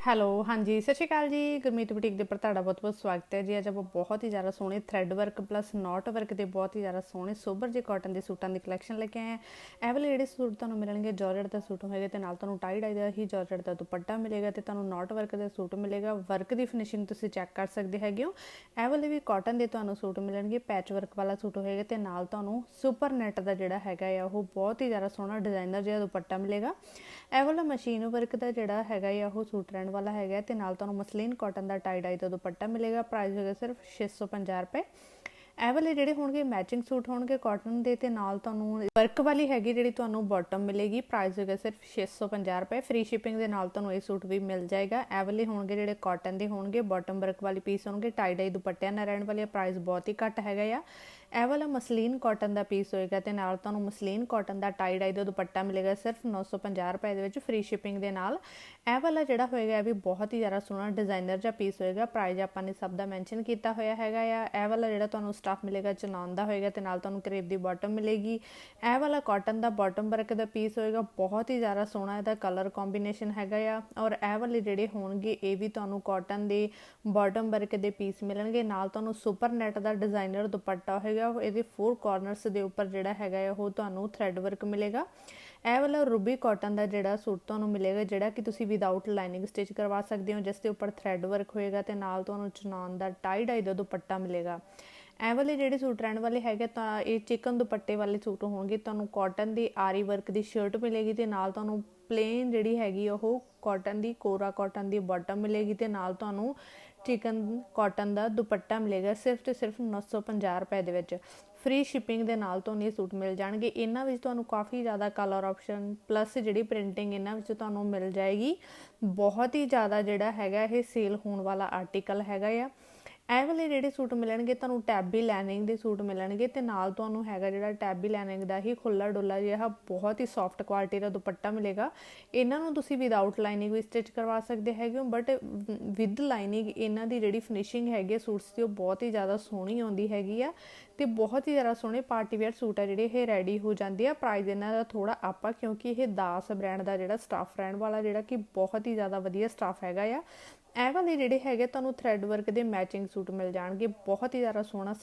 Hello, ਹਾਂਜੀ, ਸਤਿ ਸ਼੍ਰੀ ਅਕਾਲ ਜੀ। ਗੁਰਮੀਤ ਬੁਟੀਕ ਦੇ ਉੱਪਰ ਤੁਹਾਡਾ ਬਹੁਤ-ਬਹੁਤ ਸਵਾਗਤ ਹੈ। ਜੀ, ਅੱਜ ਆਪਾਂ ਬਹੁਤ ਹੀ ਜ਼ਿਆਦਾ ਸੋਹਣੇ thread work plus knot work ਦੇ ਬਹੁਤ ਹੀ ਜ਼ਿਆਦਾ ਸੋਹਣੇ ਸੋਬਰ ਜੇ ਕਾਟਨ ਦੇ ਸੂਟਾਂ ਦੀ ਕਲੈਕਸ਼ਨ ਲੈ ਕੇ ਆਏ ਆ ਇਹ ਵਾਲੇ ਜਿਹੜੇ ਸੂਟ ਤੁਹਾਨੂੰ ਮਿਲਣਗੇ ਜਾਰਜਟ ਦਾ ਸੂਟ ਹੋਏਗਾ ਤੇ ਨਾਲ ਤੁਹਾਨੂੰ ਟਾਈ ਡਾਈ ਦਾ ਹੀ ਜਾਰਜਟ ਦਾ ਦੁਪੱਟਾ ਮਿਲੇਗਾ ਤੇ ਤੁਹਾਨੂੰ ਨਾਟ ਵਰਕ ਦਾ ਸੂਟ ਮਿਲੇਗਾ। ਵਰਕ ਦੀ ਫਿਨਿਸ਼ਿੰਗ ਤੁਸੀਂ ਚੈੱਕ ਕਰ ਸਕਦੇ ਹੈਗੇ ਹੋ। ਇਹ ਵਾਲੇ ਵੀ ਕਾਟਨ ਦੇ ਤੁਹਾਨੂੰ ਸੂਟ ਮਿਲਣਗੇ ਪੈਚ ਵਰਕ ਵਾਲਾ ਸੂਟ ਹੋਏਗਾ ਤੇ ਨਾਲ ਤੁਹਾਨੂੰ ਸੁਪਰ ਨੈਟ ਦਾ ਜਿਹੜਾ ਹੈਗਾ ਆ, ਉਹ ਬਹੁਤ ਹੀ ਜ਼ਿਆਦਾ ਸੋਹਣਾ ਡਿਜ਼ਾਈਨਰ ਜਿਹਾ ਦੁਪੱਟਾ ਮਿਲੇਗਾ। ਇਹ ਵਾਲਾ ਮਸ਼ੀਨ ਵਰਕ ਦਾ ਜਿਹੜਾ ਹੈਗਾ ਆ, ਉਹ ਸੂਟ ਰਹਿਣ ਵਾਲਾ ਹੈਗਾ ਤੇ ਨਾਲ ਤੁਹਾਨੂੰ ਮਸਲੀਨ ਕਾਟਨ ਦਾ ਟਾਈ ਡਾਈ ਦਾ ਦੁਪੱਟਾ ਮਿਲੇਗਾ। ਪ੍ਰਾਈਸ ਹੋਗਾ ਸਿਰਫ 650 ਰੁਪਏ। ਇਹ ਵਾਲੇ ਜਿਹੜੇ ਹੋਣਗੇ ਮੈਚਿੰਗ ਸੂਟ ਹੋਣਗੇ ਕਾਟਨ ਦੇ ਤੇ ਨਾਲ ਤੁਹਾਨੂੰ ਵਰਕ ਵਾਲੀ ਹੈਗੀ ਜਿਹੜੀ ਤੁਹਾਨੂੰ ਬਾਟਮ ਮਿਲੇਗੀ। ਪ੍ਰਾਈਸ ਹੋਗਾ ਸਿਰਫ 650 ਰੁਪਏ। ਫ੍ਰੀ ਸ਼ਿਪਿੰਗ ਦੇ ਨਾਲ ਤੁਹਾਨੂੰ ਇਹ ਸੂਟ ਵੀ ਮਿਲ ਜਾਏਗਾ। ਇਹ ਵਾਲੇ ਹੋਣਗੇ ਜਿਹੜੇ ਕਾਟਨ ਦੇ ਹੋਣਗੇ। ਬਾਟਮ ਵਰਕ ਵਾਲੀ ਪੀਸ ਹੋਣਗੇ। ਟਾਈ ਡਾਈ ਦੁਪੱਟਿਆਂ ਨਾਲ ਰਹਿਣ ਵਾਲੇ ਪ੍ਰਾਈਸ ਬਹੁਤ ਹੀ ਘੱਟ ਹੈਗਾ ਆ। ਇਹ ਵਾਲਾ ਮਸਲੀਨ ਕਾਟਨ ਦਾ ਪੀਸ ਹੋਏਗਾ ਤੇ ਨਾਲ ਤੁਹਾਨੂੰ ਮਸਲੀਨ ਕਾਟਨ ਦਾ ਟਾਈ ਡਾਈ ਦਾ ਦੁਪੱਟਾ ਮਿਲੇਗਾ ਸਿਰਫ 950 ਰੁਪਏ ਦੇ ਵਿੱਚ ਫ੍ਰੀ ਸ਼ਿਪਿੰਗ ਦੇ ਨਾਲ। ਇਹ ਵਾਲਾ ਜਿਹੜਾ ਹੋਏਗਾ, ਇਹ ਵੀ ਬਹੁਤ ਹੀ ਜ਼ਿਆਦਾ ਸੋਹਣਾ ਡਿਜ਼ਾਈਨਰ ਜਿਹਾ ਪੀਸ ਹੋਏਗਾ। ਪ੍ਰਾਈਸ ਆਪਾਂ ਨੇ ਸਭ ਦਾ ਮੈਂਸ਼ਨ ਕੀਤਾ ਹੋਇਆ ਹੈਗਾ ਆ। ਇਹ ਵਾਲਾ ਜਿਹੜਾ ਤੁਹਾਨੂੰ ਸਟਫ ਮਿਲੇਗਾ ਚਨਾਨ ਦਾ ਹੋਏਗਾ ਤੇ ਨਾਲ ਤੁਹਾਨੂੰ ਕਰੇਬ ਦੀ ਬਾਟਮ ਮਿਲੇਗੀ। ਇਹ ਵਾਲਾ ਕਾਟਨ ਦਾ ਬਾਟਮ ਵਰਕ ਦਾ ਪੀਸ ਹੋਏਗਾ, ਬਹੁਤ ਹੀ ਜ਼ਿਆਦਾ ਸੋਹਣਾ ਇਹਦਾ ਕਲਰ ਕੰਬੀਨੇਸ਼ਨ ਹੈਗਾ ਆ। ਔਰ ਇਹ ਵਾਲੇ ਜਿਹੜੇ ਹੋਣਗੇ, ਇਹ ਵੀ ਤੁਹਾਨੂੰ ਕਾਟਨ ਦੇ ਬਾਟਮ ਵਰਕ ਦੇ ਪੀਸ ਮਿਲਣਗੇ। ਨਾਲ ਤੁਹਾਨੂੰ ਸੁਪਰ ਨੈਟ ਦਾ ਡਿਜ਼ਾਈਨਰ ਦੁਪੱਟਾ ਹੋਏਗਾ ਹੈਗਾ ਇਹਦੇ ਫੋਰ ਕਾਰਨਰਸ ਦੇ ਉੱਪਰ ਜਿਹੜਾ ਹੈਗਾ ਉਹ ਤੁਹਾਨੂੰ ਥ੍ਰੈਡ ਵਰਕ ਮਿਲੇਗਾ। ਇਹ ਵਾਲਾ ਰੂਬੀ ਕਾਟਨ ਦਾ ਜਿਹੜਾ ਸੂਟ ਤੁਹਾਨੂੰ ਮਿਲੇਗਾ, ਜਿਹੜਾ ਕਿ ਤੁਸੀਂ ਵਿਦਆਊਟ ਲਾਈਨਿੰਗ ਸਟਿਚ ਕਰਵਾ ਸਕਦੇ ਹੋ, ਜਿਸ ਦੇ ਉੱਪਰ ਥ੍ਰੈਡ ਵਰਕ ਹੋਏਗਾ ਤੇ ਨਾਲ ਤੁਹਾਨੂੰ ਚਨਾਨ ਦਾ ਟਾਈ ਡਾਈ ਦਾ ਦੁਪੱਟਾ ਮਿਲੇਗਾ। ਐ ਵਾਲੇ ਜਿਹੜੇ ਸੂਟ ਰਹਿਣ ਵਾਲੇ ਹੈਗੇ ਤਾਂ ਇਹ ਚਿਕਨ ਦੁਪੱਟੇ ਵਾਲੇ ਸੂਟ ਹੋਣਗੇ। ਤੁਹਾਨੂੰ ਕਾਟਨ ਦੀ ਆਰੀ ਵਰਕ ਦੀ ਸ਼ਰਟ ਮਿਲੇਗੀ ਤੇ ਨਾਲ ਤੁਹਾਨੂੰ ਪਲੇਨ ਜਿਹੜੀ ਹੈਗੀ ਉਹ ਕਾਟਨ ਦੀ, ਕੋਰਾ ਕਾਟਨ ਦੀ ਬਾਟਮ ਮਿਲੇਗੀ ਤੇ ਨਾਲ ਤੁਹਾਨੂੰ ਚਿਕਨ ਕਾਟਨ ਦਾ ਦੁਪੱਟਾ ਮਿਲੇਗਾ ਸਿਰਫ ਤੇ ਸਿਰਫ 950 ਰੁਪਏ ਦੇ ਵਿੱਚ। ਫ੍ਰੀ ਸ਼ਿਪਿੰਗ ਦੇ ਨਾਲ ਤੁਹਾਨੂੰ ਇਹ ਸੂਟ ਮਿਲ ਜਾਣਗੇ। ਇਹਨਾਂ ਵਿੱਚ ਤੁਹਾਨੂੰ ਕਾਫੀ ਜ਼ਿਆਦਾ ਕਲਰ ਆਪਸ਼ਨ ਪਲੱਸ ਜਿਹੜੀ ਪ੍ਰਿੰਟਿੰਗ ਇਹਨਾਂ ਵਿੱਚ ਤੁਹਾਨੂੰ ਮਿਲ ਜਾਏਗੀ। ਬਹੁਤ ਹੀ ਜ਼ਿਆਦਾ ਜਿਹੜਾ ਹੈਗਾ ਇਹ ਸੇਲ ਹੋਣ ਵਾਲਾ ਆਰਟੀਕਲ ਹੈਗਾ ਆ। ਇਹ ਵਾਲੇ ਜਿਹੜੇ ਸੂਟ ਮਿਲਣਗੇ, ਤੁਹਾਨੂੰ ਟੈਬੀ ਲੈਨਿੰਗ ਦੇ ਸੂਟ ਮਿਲਣਗੇ ਤੇ ਨਾਲ ਤੁਹਾਨੂੰ ਹੈਗਾ ਜਿਹੜਾ ਟੈਬੀ ਲੈਨਿੰਗ ਦਾ ਹੀ ਖੁੱਲਾ ਡੁੱਲਾ ਜਿਹਾ ਬਹੁਤ ਹੀ ਸੌਫਟ ਕੁਆਲਿਟੀ ਦਾ ਦੁਪੱਟਾ ਮਿਲੇਗਾ। ਇਹਨਾਂ ਨੂੰ ਤੁਸੀਂ ਵਿਦਆਊਟ ਲਾਈਨਿੰਗ ਵੀ ਸਟਿਚ ਕਰਵਾ ਸਕਦੇ ਹੈਗੇ ਹੋ ਬਟ ਵਿਦ ਲਾਈਨਿੰਗ ਇਹਨਾਂ ਦੀ ਜਿਹੜੀ ਫਿਨਿਸ਼ਿੰਗ ਹੈਗੀ ਸੂਟਸ ਦੀ, ਉਹ ਬਹੁਤ ਹੀ ਜ਼ਿਆਦਾ ਸੋਹਣੀ ਆਉਂਦੀ ਹੈਗੀ ਆ ਤੇ ਬਹੁਤ ਹੀ ਜ਼ਿਆਦਾ ਸੋਹਣੇ ਪਾਰਟੀ ਵੇਅਰ ਸੂਟ ਆ ਜਿਹੜੇ ਇਹ ਰੈਡੀ ਹੋ ਜਾਂਦੇ ਆ। ਪ੍ਰਾਈਸ ਇਹਨਾਂ ਦਾ ਥੋੜਾ ਆਪਾ ਕਿਉਂਕਿ ਇਹ ਦਾਸ ਬ੍ਰਾਂਡ ਦਾ ਜਿਹੜਾ ਸਟਾਫ ਰਹਿਣ ਵਾਲਾ ਜਿਹੜਾ ਕਿ ਬਹੁਤ ਹੀ ਜ਼ਿਆਦਾ ਵਧੀਆ ਸਟਾਫ ਹੈਗਾ ਆ। ਇਹ ਵਾਲੇ ਜਿਹੜੇ ਹੈਗੇ ਤੁਹਾਨੂੰ ਥਰੈਡ ਵਰਕ ਦੇ ਮੈਚਿੰਗ ਸੂਟ ਮਿਲ ਜਾਣਗੇ। ਬਹੁਤ ਹੀ ਜ਼ਿਆਦਾ ਸੋਹਣਾ